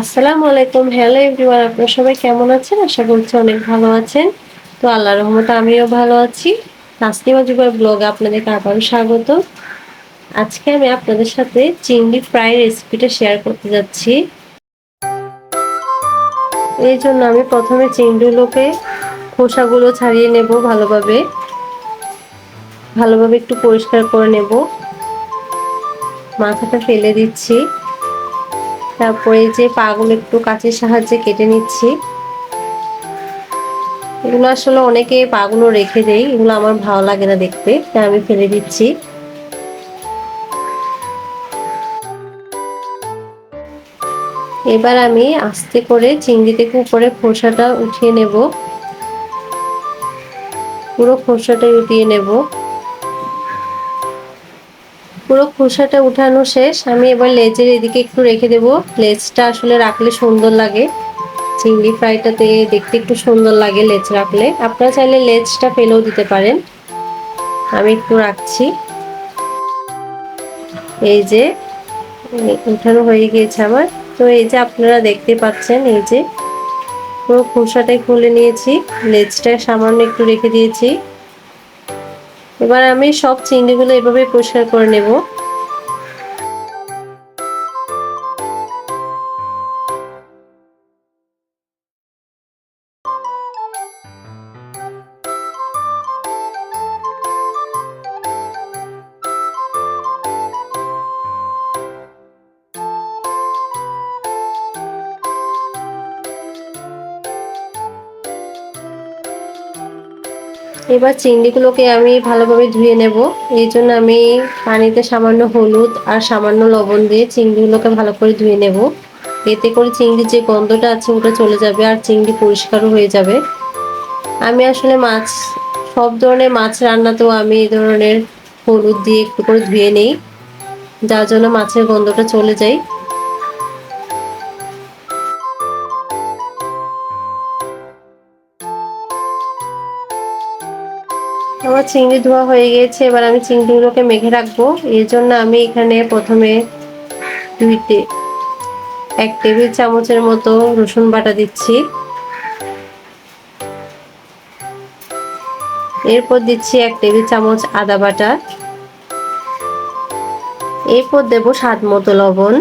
আসসালামু আলাইকুম। Hello everyone আপনারা সবাই কেমন আছেন? আশা করছি অনেক ভালো আছেন। তো আল্লাহর রহমতে আমিও ভালো আছি। তাসনিমা যুগের ব্লগে আপনাদেরকে আবারও স্বাগত। আজকে আমি আপনাদের সাথে চিংড়ি ফ্রাই রেসিপিটা শেয়ার করতে যাচ্ছি। এই জন্য আমি প্রথমে চিংড়িগুলোকে খোসাগুলো ছাড়িয়ে নেব ভালোভাবে। ভালোভাবে একটু পরিষ্কার করে নেব। মাথাটা ফেলে দিচ্ছি। তারপরে যে পাগুলো একটু কাঁচের সাহায্যে কেটে নিচ্ছি। এগুলো আসলে অনেকে পাগুলো রেখে দেয়, এগুলো আমার ভালো লাগে না দেখতে, তাই আমি ফেলে দিচ্ছি। এবার আমি আস্তে করে চিংড়ি থেকে উপরে খোসাটা উঠিয়ে নেব। পুরো খোসাটাই উঠিয়ে নেব। পুরো খোসাটা উঠানো শেষ। আমি এবার লেজের এদিকে একটু রেখে দেব। লেজটা আসলে রাখলে সুন্দর লাগে। চিংড়ি ফ্রাইটাতে দেখতে একটু সুন্দর লাগে লেজ রাখলে। আপনারা চাইলে লেজটা ফেলেও দিতে পারেন। আমি একটু রাখছি। এই যে উঠানো হয়ে গিয়েছে আমার। তো এই যে আপনারা দেখতে পাচ্ছেন, এই যে পুরো খোসাটাই খুলে নিয়েছি। লেজটা সামান্য একটু রেখে দিয়েছি। এবার আমি সব চিংড়িগুলো এভাবে পরিষ্কার করে নেব। এবার চিংড়িগুলোকে আমি ভালোভাবে ধুয়ে নেব। এই জন্য আমি পানিতে সামান্য হলুদ আর সামান্য লবণ দিয়ে চিংড়িগুলোকে ভালো করে ধুয়ে নেব। এতে করে চিংড়ির যে গন্ধটা আছে ওটা চলে যাবে আর চিংড়ি পরিষ্কারও হয়ে যাবে। আমি আসলে মাছ, সব ধরনের মাছ রান্নাতেও আমি এই ধরনের হলুদ দিয়ে একটু করে ধুয়ে নেই, যার জন্য মাছের গন্ধটা চলে যায়। আমার চিংড়ি ধোয়া হয়ে গিয়েছে, এবার আমি চিংড়িগুলোকে মেখে রাখব। এর জন্য আমি এখানে প্রথমে দুইতে এক টেবিল চামচের মতো রসুন বাটা দিচ্ছি। এরপর দিচ্ছি এক টেবিল চামচ আদা বাটা। এরপর দেব স্বাদ মতো লবণ।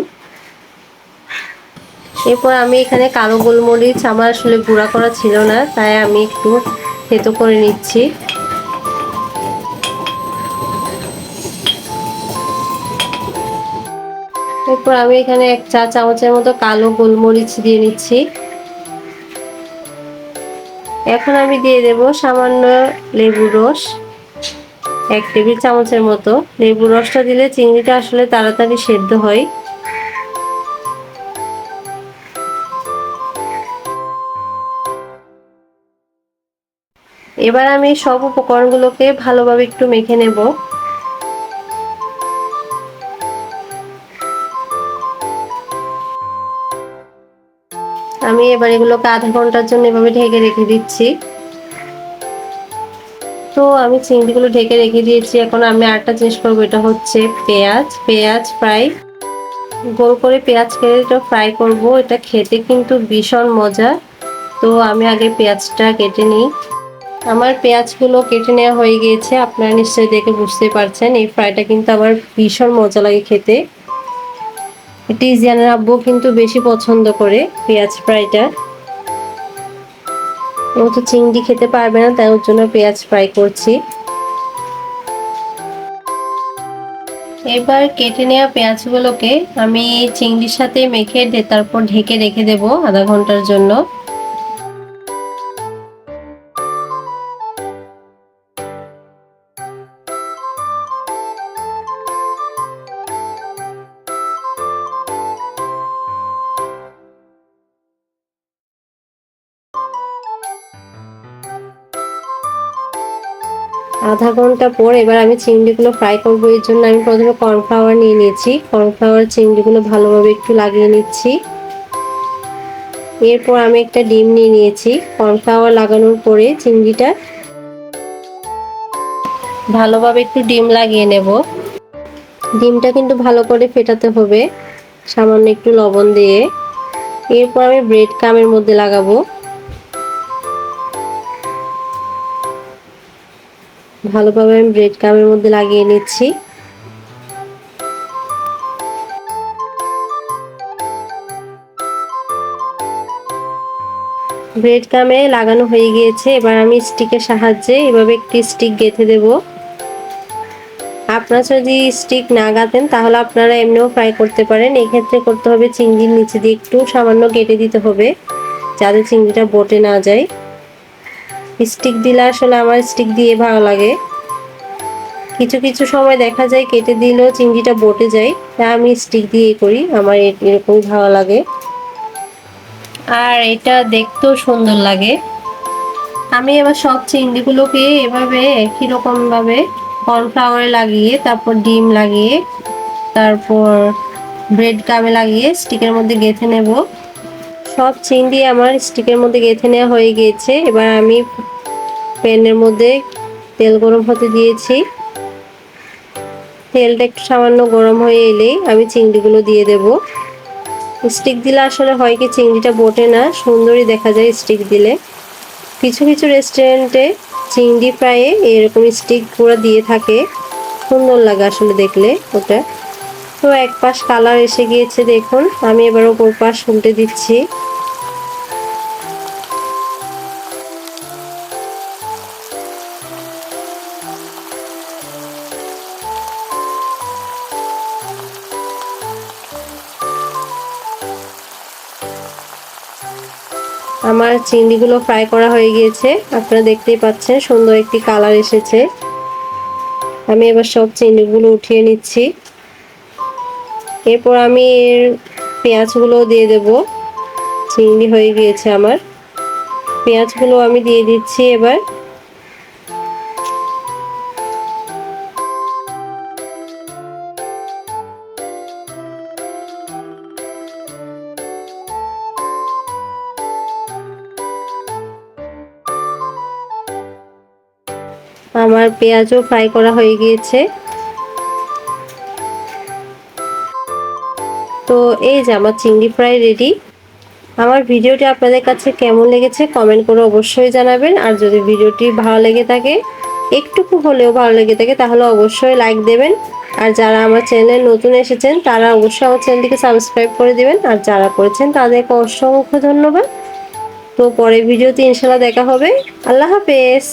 এরপর আমি এখানে কালো গোলমরিচ, আমার আসলে গুঁড়া করা ছিল না, তাই আমি একটু থেতো করে নিচ্ছি। এরপর আমি এখানে এক চা চামচের মতো কালো গোলমরিচ দিয়ে নিচ্ছি। এখন আমি দিয়ে দেব সামান্য লেবুর রস, এক টেবিল চামচের মতো। লেবুর রসটা দিলে চিংড়িটা আসলে তাড়াতাড়ি সেদ্ধ হয়। এবার আমি সব উপকরণগুলোকে ভালোভাবে একটু মেখে নেব। আমি এবার এগুলোকে আধা ঘণ্টার জন্য এভাবে ঢেকে রেখে দিচ্ছি। তো আমি চিংড়িগুলো ঢেকে রেখে দিয়েছি। এখন আমি আরেকটা জিনিস করব, এটা হচ্ছে পেঁয়াজ। পেঁয়াজ ফ্রাই। গোল করে পেঁয়াজ কেটে ফ্রাই করব। এটা খেতে কিন্তু ভীষণ মজা। তো আমি আগে পেঁয়াজটা কেটে নিই। আমার পেঁয়াজগুলো কেটে নেওয়া হয়ে গিয়েছে। আপনারা নিশ্চয়ই দেখে বুঝতে পারছেন, এই ফ্রাইটা কিন্তু আমার ভীষণ মজা লাগে খেতে। এটি জিয়ানের আব্বু কিন্তু বেশি পছন্দ করে পেঁয়াজ ফ্রাইটা। ও তো চিংড়ি খেতে পারবে না, তাই ওর জন্য পেঁয়াজ ফ্রাই করছি। এবার কেটে নেওয়া পেঁয়াজগুলোকে আমি চিংড়ির সাথে মেখে তারপর ঢেকে রেখে দেব আধা ঘণ্টার জন্য। আধা ঘণ্টা পর এবার আমি চিংড়িগুলো ফ্রাই করব। এর জন্য আমি প্রথমে কর্নফ্লাওয়ার নিয়ে নিয়েছি। কর্নফ্লাওয়ার চিংড়িগুলো ভালোভাবে একটু লাগিয়ে নিচ্ছি। এরপর আমি একটা ডিম নিয়ে নিয়েছি। কর্নফ্লাওয়ার লাগানোর পরে চিংড়িটা ভালোভাবে একটু ডিম লাগিয়ে নেব। ডিমটা কিন্তু ভালো করে ফেটাতে হবে। সামান্য একটু লবণ দিয়ে। এরপর আমি ব্রেড কামের মধ্যে লাগাবো। ভালোভাবে আমি ব্রেড কামের মধ্যে লাগিয়ে নিচ্ছি। ব্রেড কামে লাগানো হয়ে গিয়েছে। এবার আমি স্টিকের সাহায্যে এভাবে একটি স্টিক গেঁথে দেব। আপনারা যদি স্টিক না গাতেন তাহলে আপনারা এমনিও ফ্রাই করতে পারেন। এই ক্ষেত্রে করতে হবে চিংড়ির নিচে দিয়ে একটু সামান্য কেটে দিতে হবে, যাতে চিংড়িটা বটে না যায়। স্টিক দিলে আসলে আমার স্টিক দিয়ে ভালো লাগে। কিছু কিছু সময় দেখা যায় কেটে দিলেও চিংড়িটা বটে যায়, তা আমি স্টিক দিয়ে করি, আমার এরকমই ভালো লাগে। আর এটা দেখতেও সুন্দর লাগে। আমি এবার সব চিংড়িগুলোকে এভাবে একই রকমভাবে কর্নফ্লাওয়ারে লাগিয়ে, তারপর ডিম লাগিয়ে, তারপর ব্রেড কামে লাগিয়ে স্টিকের মধ্যে গেঁথে নেব। সব চিংড়ি আমার স্টিকের মধ্যে গেঁথে নেওয়া হয়ে গিয়েছে। এবার আমি প্যানের মধ্যে তেল গরম হতে দিয়েছি। তেলটা একটু সামান্য গরম হয়ে এলেই আমি চিংড়িগুলো দিয়ে দেব। স্টিক দিলে আসলে হয় কি, চিংড়িটা বোটে না, সুন্দরই দেখা যায় স্টিক দিলে। কিছু কিছু রেস্টুরেন্টে চিংড়ি ফ্রাইয়ে এরকম স্টিক পুরো দিয়ে থাকে। সুন্দর লাগে আসলে দেখলে ওটা। তো এক পাশ কালার এসে গিয়েছে দেখুন, আমি এবার ওপর পাশ উল্টে দিচ্ছি। আমার চিংড়িগুলো ফ্রাই করা হয়ে গিয়েছে। আপনারা দেখতেই পাচ্ছেন, সুন্দর একটি কালার এসেছে। আমি এবার সব চিংড়িগুলো উঠিয়ে নিচ্ছি। এরপর আমি পেঁয়াজগুলো দিয়ে দেব। চিংড়ি হয়ে গিয়েছে আমার। পেঁয়াজগুলো আমি দিয়ে দিচ্ছি এবার। আমার পেঁয়াজও ফ্রাই করা হয়ে গিয়েছে। তো এই যে আমার চিংড়ি ফ্রাই রেডি। আমার ভিডিওটি আপনাদের কাছে কেমন লেগেছে কমেন্ট করে অবশ্যই জানাবেন। আর যদি ভিডিওটি ভালো লেগে থাকে, একটুকু হলেও ভালো লেগে থাকে, তাহলে অবশ্যই লাইক দেবেন। আর যারা আমার চ্যানেলে নতুন এসেছেন, তারা অবশ্যই আমার চ্যানেলটিকে সাবস্ক্রাইব করে দেবেন। আর যারা করেছেন, তাদেরকে অসংখ্য ধন্যবাদ। তো পরের ভিডিওতে ইনশাল্লাহ দেখা হবে। আল্লাহ হাফেজ।